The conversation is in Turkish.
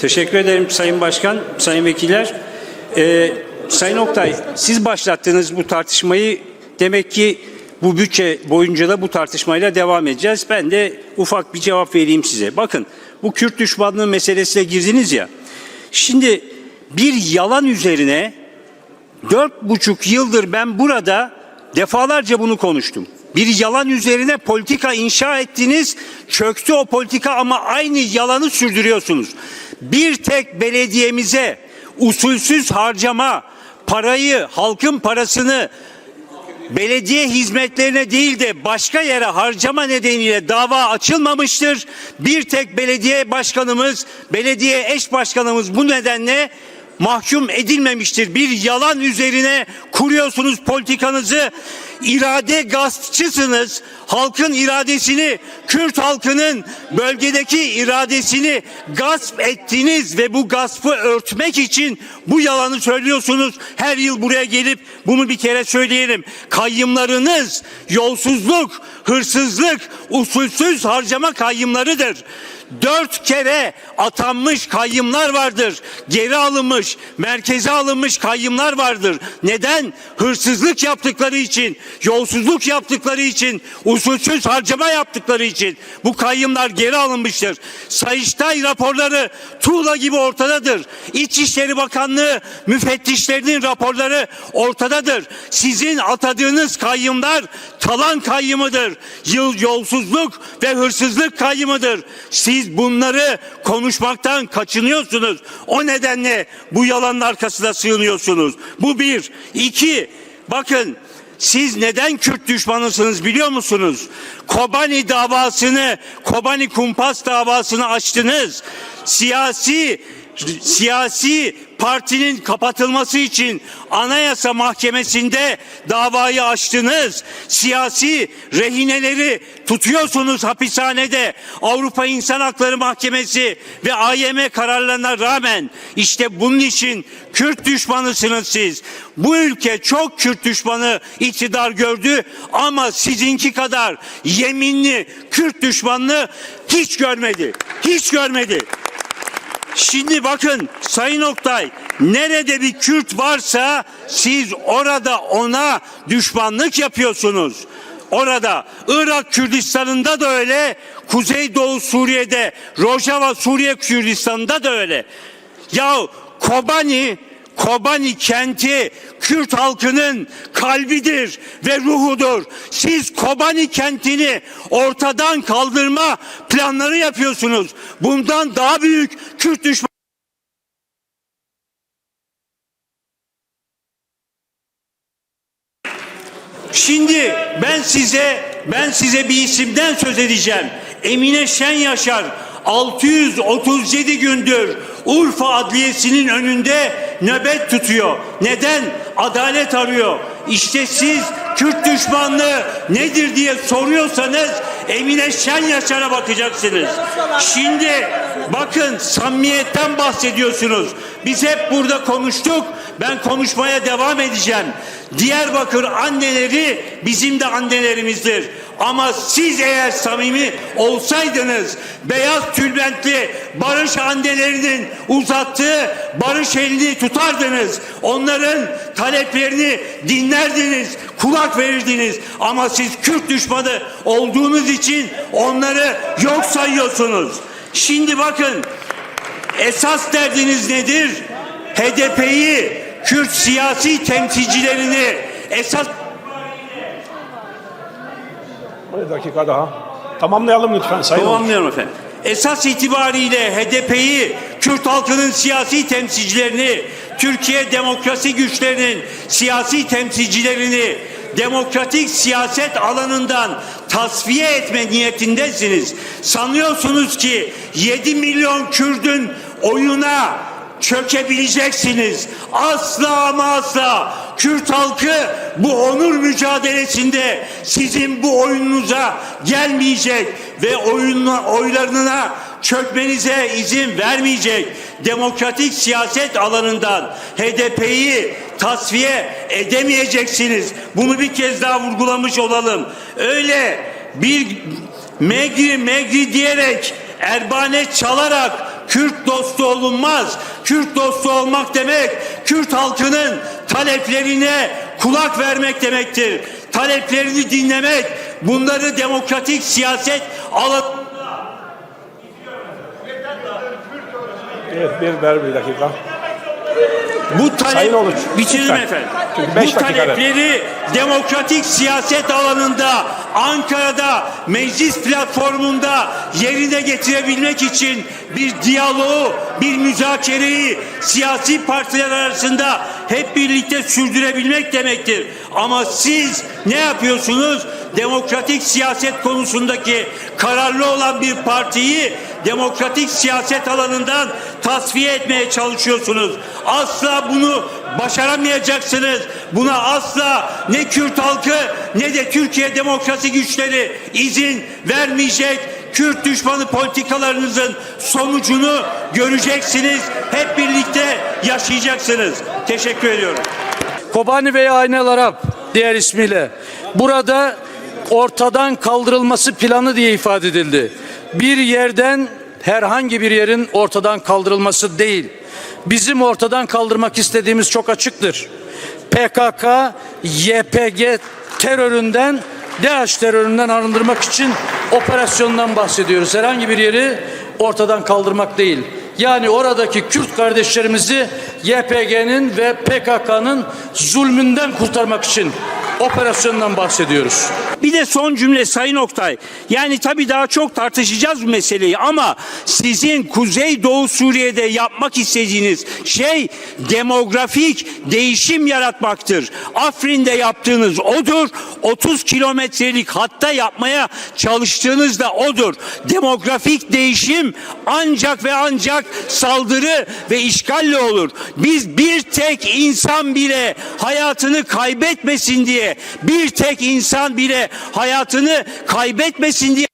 Teşekkür ederim Sayın Başkan, Sayın Vekiller. Ee, Sayın Oktay, siz başlattınız bu tartışmayı. Demek ki bu bütçe boyunca da bu tartışmayla devam edeceğiz. Ben de ufak bir cevap vereyim size. Bakın, bu Kürt düşmanlığı meselesine girdiniz ya. Şimdi bir yalan üzerine dört buçuk yıldır ben burada defalarca bunu konuştum. Bir yalan üzerine politika inşa ettiniz, çöktü o politika ama aynı yalanı sürdürüyorsunuz. Bir tek belediyemize usulsüz harcama, parayı, halkın parasını belediye hizmetlerine değil de başka yere harcama nedeniyle dava açılmamıştır. Bir tek belediye başkanımız, belediye eş başkanımız bu nedenle mahkum edilmemiştir. Bir yalan üzerine kuruyorsunuz politikanızı. İrade gaspçısınız. Halkın iradesini, Kürt halkının bölgedeki iradesini gasp ettiniz ve bu gaspı örtmek için bu yalanı söylüyorsunuz. Her yıl buraya gelip bunu bir kere söyleyelim. Kayyımlarınız yolsuzluk, hırsızlık, usulsüz harcama kayyımlarıdır. Dört kere atanmış kayyımlar vardır. Geri alınmış, merkeze alınmış kayyımlar vardır. Neden? Hırsızlık yaptıkları için, yolsuzluk yaptıkları için, usulsüz harcama yaptıkları için bu kayyımlar geri alınmıştır. Sayıştay raporları tuğla gibi ortadadır. İçişleri Bakanlığı müfettişlerinin raporları ortadadır. Sizin atadığınız kayyımlar talan kayyımıdır. Yıl yolsuzluk ve hırsızlık kayyımıdır. Siz bunları konuşmaktan kaçınıyorsunuz. O nedenle bu yalanın arkasına sığınıyorsunuz. Bu bir. İki, bakın siz neden Kürt düşmanısınız biliyor musunuz? Kobani davasını, Kobani kumpas davasını açtınız. Siyasi siyasi partinin kapatılması için Anayasa Mahkemesi'nde davayı açtınız. Siyasi rehineleri tutuyorsunuz hapishanede. Avrupa İnsan Hakları Mahkemesi ve AYM kararlarına rağmen işte bunun için Kürt düşmanısınız siz. Bu ülke çok Kürt düşmanı iktidar gördü ama sizinki kadar yeminli Kürt düşmanlığı hiç görmedi. Hiç görmedi. Şimdi bakın Sayın Oktay nerede bir Kürt varsa siz orada ona düşmanlık yapıyorsunuz. Orada Irak Kürdistan'ında da öyle, Kuzeydoğu Suriye'de, Rojava Suriye Kürdistan'ında da öyle. Ya Kobani Kobani kenti Kürt halkının kalbidir ve ruhudur. Siz Kobani kentini ortadan kaldırma planları yapıyorsunuz. Bundan daha büyük Kürt düşmanı Şimdi ben size ben size bir isimden söz edeceğim. Emine Şen Yaşar 637 gündür Urfa Adliyesi'nin önünde nöbet tutuyor. Neden? Adalet arıyor. İşte siz Kürt düşmanlığı nedir diye soruyorsanız Emine Şen Yaşar'a bakacaksınız. Şimdi bakın samimiyetten bahsediyorsunuz. Biz hep burada konuştuk. Ben konuşmaya devam edeceğim. Diyarbakır anneleri bizim de annelerimizdir. Ama siz eğer samimi olsaydınız beyaz tülbentli barış annelerinin uzattığı barış elini tutardınız. Onların taleplerini dinlerdiniz, kulak verirdiniz. Ama siz Kürt düşmanı olduğunuz için onları yok sayıyorsunuz. Şimdi bakın esas derdiniz nedir? HDP'yi, Kürt siyasi temsilcilerini esas Bir dakika daha. Tamamlayalım lütfen Sayın. Tamamlıyorum efendim. Esas itibariyle HDP'yi, Kürt halkının siyasi temsilcilerini, Türkiye demokrasi güçlerinin siyasi temsilcilerini demokratik siyaset alanından tasfiye etme niyetindesiniz. Sanıyorsunuz ki 7 milyon Kürdün oyuna çökebileceksiniz. Asla ama asla Kürt halkı bu onur mücadelesinde sizin bu oyununuza gelmeyecek ve oyunla, oylarına çökmenize izin vermeyecek. Demokratik siyaset alanından HDP'yi tasfiye edemeyeceksiniz. Bunu bir kez daha vurgulamış olalım. Öyle bir megri megri diyerek erbane çalarak Kürt dostu olunmaz. Kürt dostu olmak demek Kürt halkının taleplerine kulak vermek demektir. Taleplerini dinlemek, bunları demokratik siyaset alanı Evet bir ver bir dakika. Bu talep bitiririm lütfen. efendim. Bu talepleri demokratik siyaset alanında Ankara'da meclis platformunda yerine getirebilmek için bir diyaloğu, bir müzakereyi siyasi partiler arasında hep birlikte sürdürebilmek demektir. Ama siz ne yapıyorsunuz? Demokratik siyaset konusundaki kararlı olan bir partiyi demokratik siyaset alanından tasfiye etmeye çalışıyorsunuz. Asla bunu başaramayacaksınız. Buna asla ne Kürt halkı ne de Türkiye demokrasi güçleri izin vermeyecek. Kürt düşmanı politikalarınızın sonucunu göreceksiniz. Hep birlikte yaşayacaksınız. Teşekkür ediyorum. Kobani veya Aynel Arap diğer ismiyle burada ortadan kaldırılması planı diye ifade edildi. Bir yerden herhangi bir yerin ortadan kaldırılması değil. Bizim ortadan kaldırmak istediğimiz çok açıktır. PKK, YPG teröründen, DAEŞ teröründen arındırmak için operasyondan bahsediyoruz. Herhangi bir yeri ortadan kaldırmak değil. Yani oradaki Kürt kardeşlerimizi YPG'nin ve PKK'nın zulmünden kurtarmak için operasyondan bahsediyoruz. Bir de son cümle Sayın Oktay. Yani tabii daha çok tartışacağız bu meseleyi ama sizin Kuzey Doğu Suriye'de yapmak istediğiniz şey demografik değişim yaratmaktır. Afrin'de yaptığınız odur. 30 kilometrelik hatta yapmaya çalıştığınız da odur. Demografik değişim ancak ve ancak saldırı ve işgalle olur. Biz bir tek insan bile hayatını kaybetmesin bir tek insan bile hayatını kaybetmesin diye